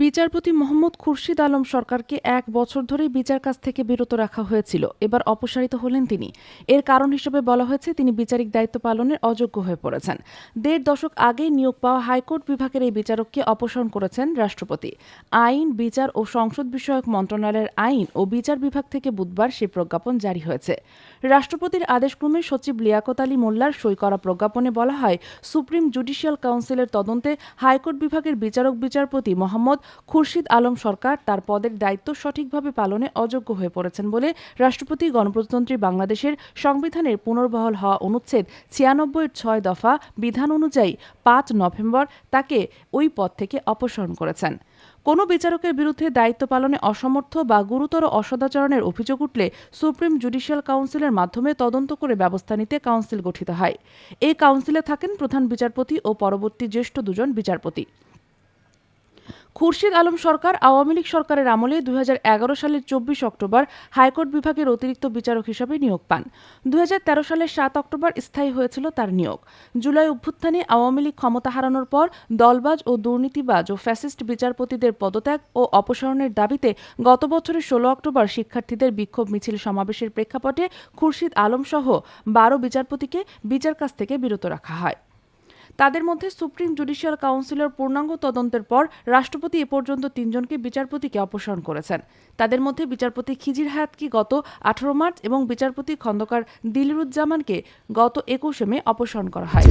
বিচারপতি মোহাম্মদ খুরশিদ আলম সরকারকে এক বছর ধরে বিচার কাজ থেকে বিরত রাখা হয়েছিল। এবার অপসারিত হলেন তিনি। এর কারণ হিসেবে বলা হয়েছে, তিনি বিচারিক দায়িত্ব পালনের অযোগ্য হয়ে পড়েছেন। দেড় দশক আগে নিয়োগ পাওয়া হাইকোর্ট বিভাগের এই বিচারককে অপসারণ করেছেন রাষ্ট্রপতি। আইন, বিচার ও সংসদ বিষয়ক মন্ত্রণালয়ের আইন ও বিচার বিভাগ থেকে বুধবার সে প্রজ্ঞাপন জারি হয়েছে। রাষ্ট্রপতির আদেশক্রমে সচিব লিয়াকত আলী মোল্লার সই করা প্রজ্ঞাপনে বলা হয়, সুপ্রিম জুডিশিয়াল কাউন্সিলের তদন্তে হাইকোর্ট বিভাগের বিচারক বিচারপতি মোহাম্মদ খুরশিদ আলম সরকার তার পদের দায়িত্ব সঠিকভাবে পালনে অযোগ্য হয়ে পড়েছেন বলে রাষ্ট্রপতি, গণপ্রজাতন্ত্রী বাংলাদেশের সংবিধানের পুনর্বহল হওয়া অনুচ্ছেদ ছিয়ানব্বই ছয় দফা বিধান অনুযায়ী পাঁচ নভেম্বর তাকে ওই পদ থেকে অপসারণ করেছেন। কোনো বিচারকের বিরুদ্ধে দায়িত্ব পালনে অসমর্থ বা গুরুতর অসদাচরণের অভিযোগ উঠলে সুপ্রিম জুডিশিয়াল কাউন্সিলের মাধ্যমে তদন্ত করে ব্যবস্থা নিতে কাউন্সিল গঠিত হয়। এই কাউন্সিলে থাকেন প্রধান বিচারপতি ও পরবর্তী জ্যেষ্ঠ দুজন বিচারপতি। খুরশিদ আলম সরকার আওয়ামী লীগ সরকারের আমলে দুই হাজার এগারো সালের চব্বিশ অক্টোবর হাইকোর্ট বিভাগের অতিরিক্ত বিচারক হিসাবে নিয়োগ পান। দুই হাজার তেরো সালের সাত অক্টোবর স্থায়ী হয়েছিল তার নিয়োগ। জুলাই অভ্যুত্থানে আওয়ামী লীগ ক্ষমতা হারানোর পর দলবাজ ও দুর্নীতিবাজ ও ফ্যাসিস্ট বিচারপতিদের পদত্যাগ ও অপসারণের দাবিতে গত বছরের ষোলো অক্টোবর শিক্ষার্থীদের বিক্ষোভ মিছিল সমাবেশের প্রেক্ষাপটে খুরশিদ আলম সহ বারো বিচারপতিকে বিচার কাছ থেকে বিরত রাখা হয়। তাদের মধ্যে সুপ্রিম জুডিশিয়াল কাউন্সিলের পূর্ণাঙ্গ তদন্তের পর রাষ্ট্রপতি এ পর্যন্ত তিনজনকে বিচারপতিকে অপসারণ করেছেন। তাদের মধ্যে বিচারপতি খিজির হায়াতকে গত আঠারো মার্চ এবং বিচারপতি খন্দকার দিলরুজ্জামানকে গত একুশে মে অপসারণ করা হয়।